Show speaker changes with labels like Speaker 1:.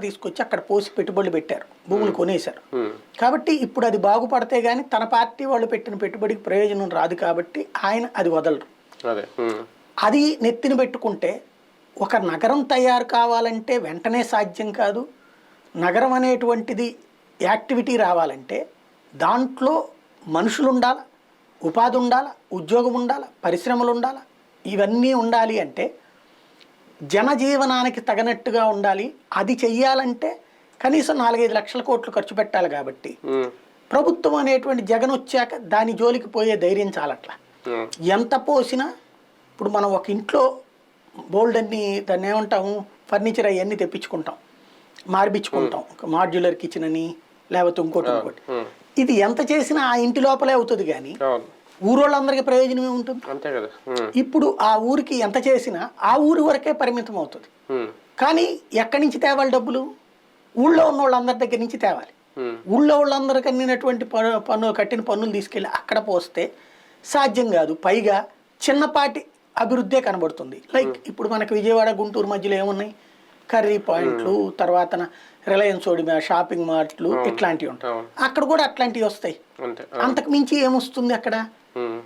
Speaker 1: తీసుకొచ్చి అక్కడ పోసి పెట్టుబడులు పెట్టారు. భూములు కొనేశారు. కాబట్టి ఇప్పుడు అది బాగుపడితే గానీ తన పార్టీ వాళ్ళు పెట్టిన పెట్టుబడికి ప్రయోజనం రాదు కాబట్టి ఆయన అది వదలరు.
Speaker 2: అది.
Speaker 1: నెత్తిన పెట్టుకుంటే ఒక నగరం తయారు కావాలంటే వెంటనే సాధ్యం కాదు. నగరం అనేటువంటిది యాక్టివిటీ రావాలంటే దాంట్లో మనుషులు ఉండాలి ఉపాధి ఉండాలి? ఉద్యోగం ఉండాలి? పరిశ్రమలు ఉండాలి? ఇవన్నీ ఉండాలి అంటే జనజీవనానికి తగినట్టుగా ఉండాలి. అది చెయ్యాలంటే కనీసం నాలుగైదు లక్షల కోట్లు ఖర్చు పెట్టాలి కాబట్టి. ప్రభుత్వం అనేటువంటి జగన్ వచ్చాక దాని జోలికి పోయే ధైర్యం చాలట్లా. ఎంత పోసినా ఇప్పుడు మనం ఒక ఇంట్లో బోల్డ్ అన్ని దాన్ని ఏమంటాము? ఫర్నిచర్ అవన్నీ తెప్పించుకుంటాం. మార్పించుకుంటాం ఒక మాడ్యులర్ కిచెన్ అని లేకపోతే ఇంకోటి ఇంకోటి. ఇది ఎంత చేసినా ఆ ఇంటి లోపలే అవుతుంది కానీ ఊరోళ్ళందరికీ ప్రయోజనం ఏముంటుంది
Speaker 2: అంతే కదా.
Speaker 1: ఇప్పుడు ఆ ఊరికి ఎంత చేసినా ఆ ఊరి వరకే పరిమితం అవుతుంది. కానీ ఎక్కడి నుంచి తేవాలి డబ్బులు? ఊళ్ళో ఉన్న వాళ్ళందరి దగ్గర నుంచి తేవాలి. ఊళ్ళో వాళ్ళందరూ కన్నినటువంటి పన్ను కట్టిన పన్నులు తీసుకెళ్ళి అక్కడ పోస్తే సాధ్యం కాదు. పైగా చిన్నపాటి అభివృద్ధే కనబడుతుంది. లైక్ ఇప్పుడు మనకి విజయవాడ గుంటూరు మధ్యలో ఏమున్నాయి? కర్రీ పాయింట్లు తర్వాత రిలయన్స్ ఓడిమా షాపింగ్ మార్ట్లు ఇట్లాంటివి ఉంటాయి. అక్కడ కూడా అట్లాంటివి వస్తాయి.
Speaker 2: అంతే.
Speaker 1: అంతకు మించి ఏమొస్తుంది అక్కడ?